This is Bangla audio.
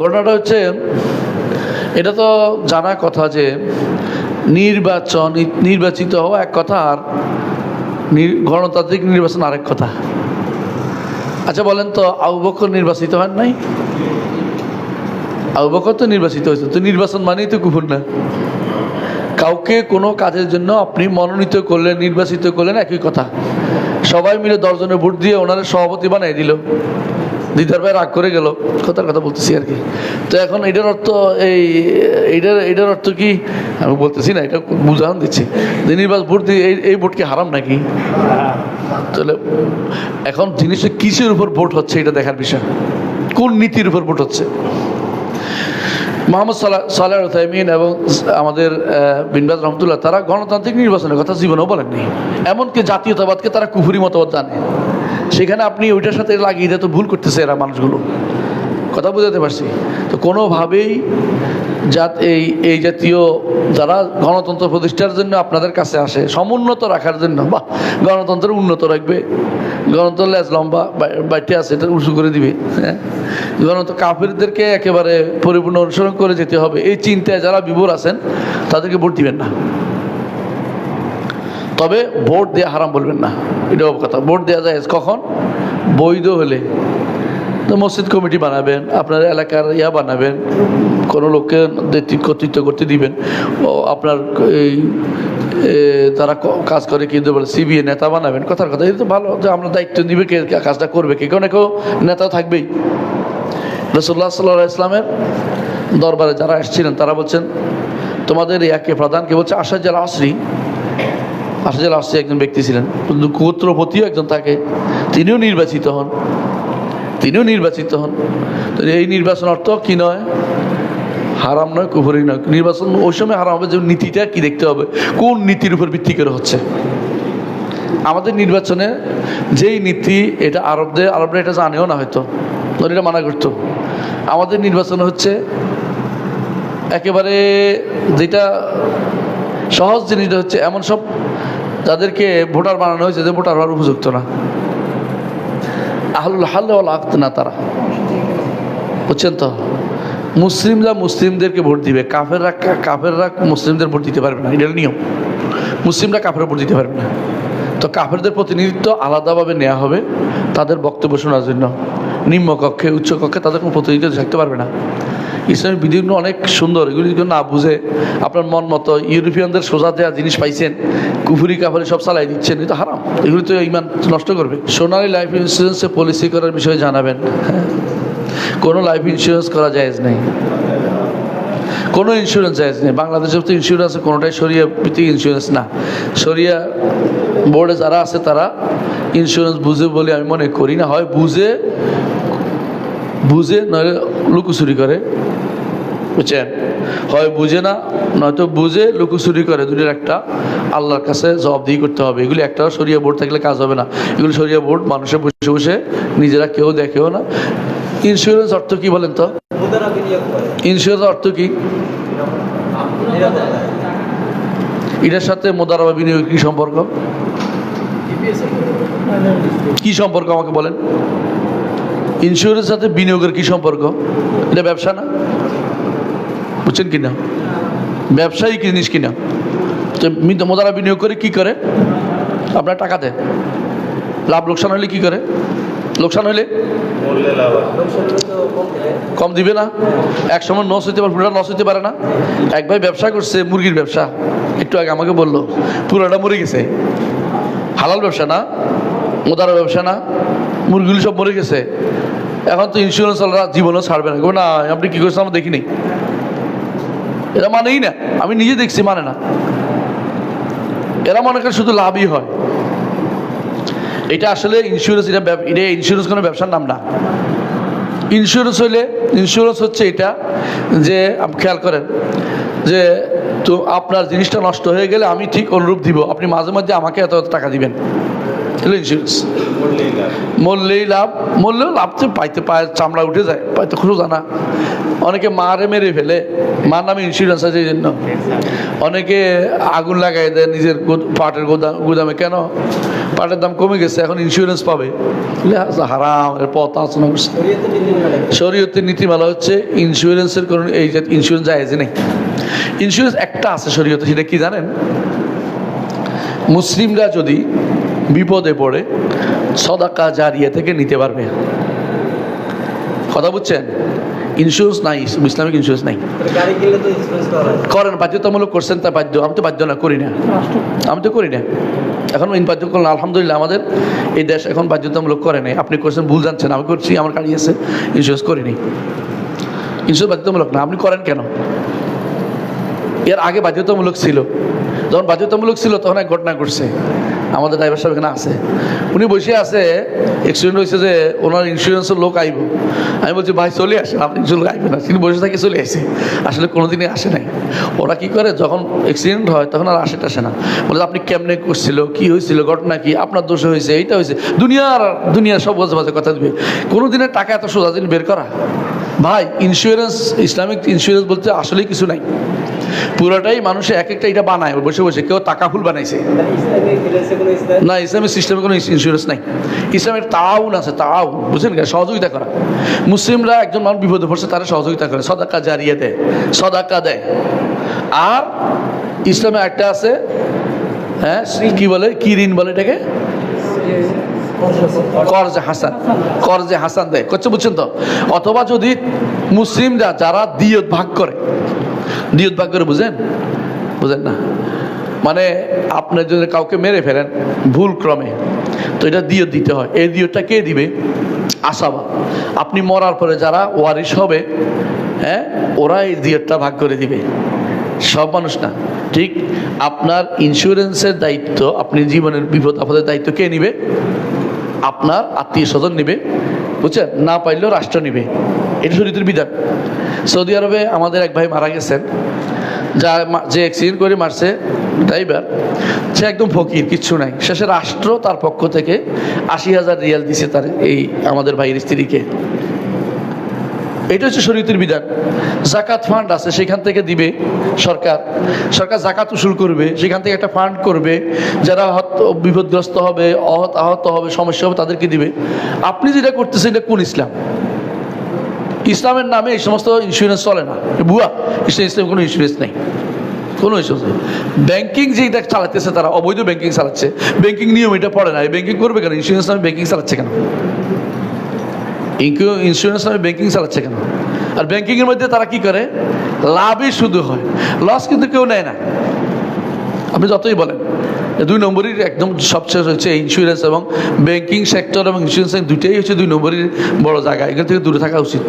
ঘটনাটা হচ্ছে, এটা তো জানা কথা যে নির্বাচন, নির্বাচিত হওয়া এক কথা আর গণতান্ত্রিক নির্বাচন আরেক কথা। আচ্ছা বলেন তো, আবু নির্বাচিত হন নাই? আবু তো নির্বাচিত হয়েছে, তো নির্বাচন মানেই তো কুকুর না। কাউকে কোনো কাজের জন্য আপনি মনোনীত করলেন, নির্বাচিত করলেন একই কথা। সবাই মিলে দশজনে ভোট দিয়ে ওনারা সভাপতি বানাই দিল। দিদার ভাই রাগ করে গেল। কথার কথা বলতেছি আর কি। তো এখন এটার অর্থ এই এইটার এটার অর্থ কি? আমি বলতেছি না, এটা বুঝান দিচ্ছি। যে নির্বাচন ভোট দিয়ে এই এই ভোট কি হারাম নাকি? তাহলে এখন জিনিসটা কিসের উপর ভোট হচ্ছে এটা দেখার বিষয়? কোন নীতির উপর ভোট হচ্ছে? মোহাম্মদ সাল্লাহ সাল্লাহ তাইমিন এবং আমাদের বিনবাজ রহমতুল্লাহ, তারা গণতান্ত্রিক নির্বাচনের কথা জীবনেও বলেননি। এমনকি জাতীয়তাবাদকে তারা কুফুরি মতবাদ জানে। সেখানে আপনি ওইটার সাথে লাগিয়ে দিয়ে, তো ভুল করতেছে এরা মানুষগুলো। কথা বোঝাতে পারছি? তো কোনোভাবেই জাত এই এই জাতীয় যারা গণতন্ত্র প্রতিষ্ঠার জন্য আপনাদের কাছে আসে, সমুন্নত রাখার জন্য বা গণতন্ত্র উন্নত রাখবে। গণতন্ত্র লেজ লম্বা বাইটে আছে, এটা উঁচু করে দিবে হ্যাঁ? গণতন্ত্র কাফিরদেরকে একেবারে পরিপূর্ণ অনুসরণ করে যেতে হবে। এই চিন্তায় যারা বিভোর আছেন, তাদেরকে ভোট দিবেন না। তবে ভোট দেওয়া হারাম বলবেন না। এটাও কথা। ভোট দেওয়া যায় কখন? বৈধ হলে। তো মসজিদ কমিটি বানাবেন, আপনার এলাকার ইয়া বানাবেন, কোনো লোককে কর্তৃত্ব করতে দিবেন। ও আপনার এই তারা কাজ করে কিন্তু বলে সিবিএ নেতা বানাবেন। কথার কথা এটা তো ভালো যে আমরা দায়িত্ব নিবে কে কাজটা করবে কে। কেউ না কেউ নেতা থাকবেই। রসুল্লাহ সাল্লাহ ইসলামের দরবারে যারা এসেছিলেন, তারা বলছেন, তোমাদের ইয়াকে প্রধানকে বলছে? আসাজাল আসরি আসাজাল আসছে একজন ব্যক্তি ছিলেন, কিন্তু গোত্রপতিও একজন থাকে তিনিও নির্বাচিত হন। তিনিও নির্বাচিত হন। তো এই নির্বাচন অর্থ কি নয়? হারাম নয়, কুফরি নয়। নির্বাচন ওই সময় হারাম হবে, যে নীতিটা কি দেখতে হবে? কোন নীতির উপর ভিত্তি করে হচ্ছে? আমাদের নির্বাচনে যেই নীতি, এটা আরবদের, আরবরা এটা জানেও না হয়তো এটা মানা করতো। আমাদের নির্বাচন হচ্ছে একেবারে যেটা সহজ জিনিসটা হচ্ছে এমন সব যাদেরকে ভোটার বানানো হয়েছে যে ভোটার হওয়ার উপযুক্ত না। আহলুল হাল্লে আক্ত না তারা। বুঝছেন তো? মুসলিমরা মুসলিমদেরকে ভোট দিবে, কাফেররা কাফেররা মুসলিমদের ভোট দিতে পারবে না, এটা নিয়ম। মুসলিমরা কাফের ভোট দিতে পারবে না। তো কাফেরদের প্রতিনিধিত্ব আলাদাভাবে নেওয়া হবে, তাদের বক্তব্য শোনার জন্য। নিম্ন কক্ষে উচ্চ কক্ষে তাদের কোনো প্রতিনিধিত্ব থাকতে পারবে না। ইসলামের বিধিগুলো অনেক সুন্দর। এগুলি না বুঝে আপনার মন মতো ইউরোপিয়ানদের সোজা দেওয়া জিনিস পাইছেন, কুফুরি কাফারি সব চালাই দিচ্ছেন, এটা হারাম। এগুলি তো ইমান নষ্ট করবে। সোনালী লাইফ ইন্স্যুরেন্সে পলিসি করার বিষয়ে জানাবেন। হ্যাঁ। কোনো লাইফ ইন্স্যুরেন্স করা যায় নেই। কোনো ইন্স্যুরেন্স জায়েজ নেই। বাংলাদেশের তো ইন্স্যুরেন্স কোনোটাই সরিয়া ভিত্তিক ইন্স্যুরেন্স না। সরিয়া বোর্ডে যারা আছে তারা ইন্স্যুরেন্স বুঝে বলে আমি মনে করি না। হয় বুঝে বুঝে নয় লুকোচুরি করে। বুঝছেন হয় বুঝে না, নয়তো বুঝে লুকোচুরি করে। দুটির একটা আল্লাহর কাছে জবাবদিহি করতে হবে। এগুলি একটা সরিয়া বোর্ড থাকলে কাজ হবে না। এগুলি সরিয়া বোর্ড মানুষের বসে বসে নিজেরা কেউ দেখেও না। ইন্স্যুরেন্স অর্থ কি বলেন তো? ইন্স্যুরেন্স অর্থ কি? এটার সাথে মোদারাবা বিনিয়োগ কি সম্পর্ক? কি সম্পর্ক আমাকে বলেন? ইন্স্যুরেন্সের সাথে বিনিয়োগের কি সম্পর্ক? এটা ব্যবসা না? বুঝছেন কিনা? ব্যবসায়ী জিনিস কিনা? তো মোদারা বিনিয়োগ করে কি করে? আপনার টাকা দেয়। লাভ লোকসান হলে কি করে? লোকসান হলে? কম দিবে না। এক সময় নস হইতে পারে, পুরোটা নস হইতে পারে না। এক ভাই ব্যবসা করছে, মুরগির ব্যবসা। একটু আগে আমাকে বলল, পুরোটা মরে গেছে। হালাল ব্যবসা না, মোদার ব্যবসা না, মুরগিগুলি সব মরে গেছে। এখন তো ইন্স্যুরেন্স জীবনও ছাড়বে না। না আপনি কী করছেন? আমরা দেখিনি। এরা মানেই না। আমি নিজে দেখছি মানে না। এরা মনে করে শুধু লাভই হয়। এটা আসলে ইন্স্যুরেন্স এটা এটা ইন্স্যুরেন্স কোনো ব্যবসার নাম না। ইন্স্যুরেন্স হইলে ইন্স্যুরেন্স হচ্ছে এটা যে, আপ- খেয়াল করেন যে, তো আপনার জিনিসটা নষ্ট হয়ে গেলে আমি ঠিক অনুরূপ দিব। আপনি মাঝে মাঝে আমাকে এত এত টাকা দিবেন। ইন্স্যুরেন্স মরলেই লাভ। মরলেও লাভ তো পাইতে পায়, চামড়া উঠে যায়, পাইতে খুব জানা অনেকে মারে মেরে ফেলে, মার নামে ইন্স্যুরেন্স আছে এই জন্য অনেকে আগুন লাগাই দেয় নিজের পাটের গোদাম গুদামে। কেন? পাটের দাম কমে গেছে, এখন ইন্স্যুরেন্স পাবে। হারাম পথ আলোচনা করছে শরীয়তের নীতিমালা হচ্ছে ইন্স্যুরেন্সের কোনো, এই যে ইন্স্যুরেন্স জায়েজ নেই। ইন্স্যুরেন্স একটা আছে শরীয়তে, সেটা কি জানেন? মুসলিমরা যদি বিপদে পড়ে, সদাকা জারিয়া থেকে নিতে পারবে। কথা বুঝছেন? ইন্স্যুরেন্স নাই, ইসলামিক ইন্স্যুরেন্স নাই। করেন, বাধ্যতামূলক করছেন তা বাধ্য, আমি তো বাধ্য না, করি না। আমি তো করি না। এখন ইন বাধ্য করলাম, আলহামদুলিল্লাহ আমাদের এই দেশ এখন বাধ্যতামূলক করে নাই। আপনি করছেন, ভুল জানছেন, আমি করছি, আমার গাড়ি আছে ইন্স্যুরেন্স করিনি ইন্স্যুরেন্স বাধ্যতামূলক না, আপনি করেন কেন? এর আগে বাধ্যতামূলক ছিল। যখন বাধ্যতামূলক ছিল, তখন এক ঘটনা ঘটছে। আমাদের ড্রাইভার সাহেব এখানে আছে। উনি বসে আছে অ্যাক্সিডেন্ট হয়েছে যে ওনার ইন্স্যুরেন্সের লোক আইব। আমি বলছি, ভাই, চলে আসেন, আপনি কিছু লোক আইবেন না। তিনি বসে থাকে চলে আসে। আসলে কোনোদিনই আসে নাই। ওরা কি করে, যখন অ্যাক্সিডেন্ট হয়, তখন আর আসে টাসে না। বলে, আপনি কেমনে করছিল? কি হয়েছিল? ঘটনা কি? আপনার দোষ হয়েছে, এইটা হয়েছে। দুনিয়ার দুনিয়ার সব বাজে বাজে কথা দিবে। কোনো দিনের টাকা এত সোজা দিন বের করা। ভাই ইন্স্যুরেন্স ইসলামিক ইন্স্যুরেন্স বলতে আসলেই কিছু নাই। পুরোটাই মানুষে এক একটা এটা বানায়, বসে বসে, কেউ টাকা ফুল বানাইছে। না ইসলামিক সিস্টেমে কোনো ইন্স্যুরেন্স নাই। ইসলামের তাউন আছে তাউন বুঝছেন কি? সহযোগিতা করা। মুসলিমরা একজন মানুষ বিপদে পড়ছে, তারা সহযোগিতা করে, সদাকা জারিয়ে দেয়, সদাকা দেয়। আর ইসলামে একটা আছে হ্যাঁ কি বলে কি ঋণ বলে এটাকে? করজে হাসান করজে হাসান দেয়। করছে, বুঝছেন তো? অথবা যদি মুসলিমরা যারা দিয়ে ভাগ করে দিয়ত ভাগ করে বুঝেন? বুঝেন না? মানে আপনি যদি কাউকে মেরে ফেলেন ভুল ক্রমে। তো এটা দিয়ত দিতে হয়। এই দিয়তটা কে দিবে? আসাবা। আপনি মরার পরে যারা ওয়ারিশ হবে হ্যাঁ ওরা এই দিয়তটা ভাগ করে দিবে। সব মানুষ না। ঠিক? আপনার ইন্স্যুরেন্সের দায়িত্ব, আপনি জীবনের বিপদ আপদের দায়িত্ব কে নিবে? আপনার আত্মীয় স্বজন নিবে। বুঝছেন? না পাইলেও রাষ্ট্র নিবে। এটা শরীরের বিধান। সৌদি আরবে আমাদের এক ভাই মারা গেছেন, যা যে অ্যাক্সিডেন্ট করে মারছে ড্রাইভার সে একদম ফকির, কিচ্ছু নাই। শেষে রাষ্ট্র তার পক্ষ থেকে আশি হাজার রিয়াল দিছে তার এই আমাদের ভাইয়ের স্ত্রীকে। এটা হচ্ছে শরীয়তের বিধান। জাকাত ফান্ড আছে, সেখান থেকে দিবে সরকার। সরকার জাকাত উসুল করবে, সেখান থেকে একটা ফান্ড করবে। যারা বিপদগ্রস্ত হবে, অহত আহত হবে, সমস্যা হবে, তাদেরকে দিবে। আপনি যেটা করতেছেন, এটা কোন ইসলাম? ইসলামের নামে এই সমস্ত ইন্স্যুরেন্স চলে না। বুয়া ইসলাম কোনো ইন্স্যুরেন্স নেই। কোনো ইস্যুস নেই। ব্যাঙ্কিং যে এটা চালাতেছে তারা, অবৈধ ব্যাঙ্কিং চালাচ্ছে। ব্যাঙ্কিং নিয়ম এটা পড়ে না। ব্যাঙ্কিং করবে কেন? ইন্স্যুরেন্স নামে ব্যাঙ্কিং চালাচ্ছে কেন? ইন্স্যুরেন্স নামে ব্যাঙ্কিং চালাচ্ছে কেন? আর ব্যাঙ্কিংয়ের মধ্যে তারা কি করে? লাভই শুধু হয়। লস কিন্তু কেউ নেয় না। আপনি যতই বলেন। দুই নম্বরের একদম সবচেয়ে হচ্ছে ইন্স্যুরেন্স এবং ব্যাংকিং সেক্টর এবং ইন্স্যুরেন্স দুইটাই হচ্ছে দুই নম্বরের বড় জায়গা। এখান থেকে দূরে থাকা উচিত।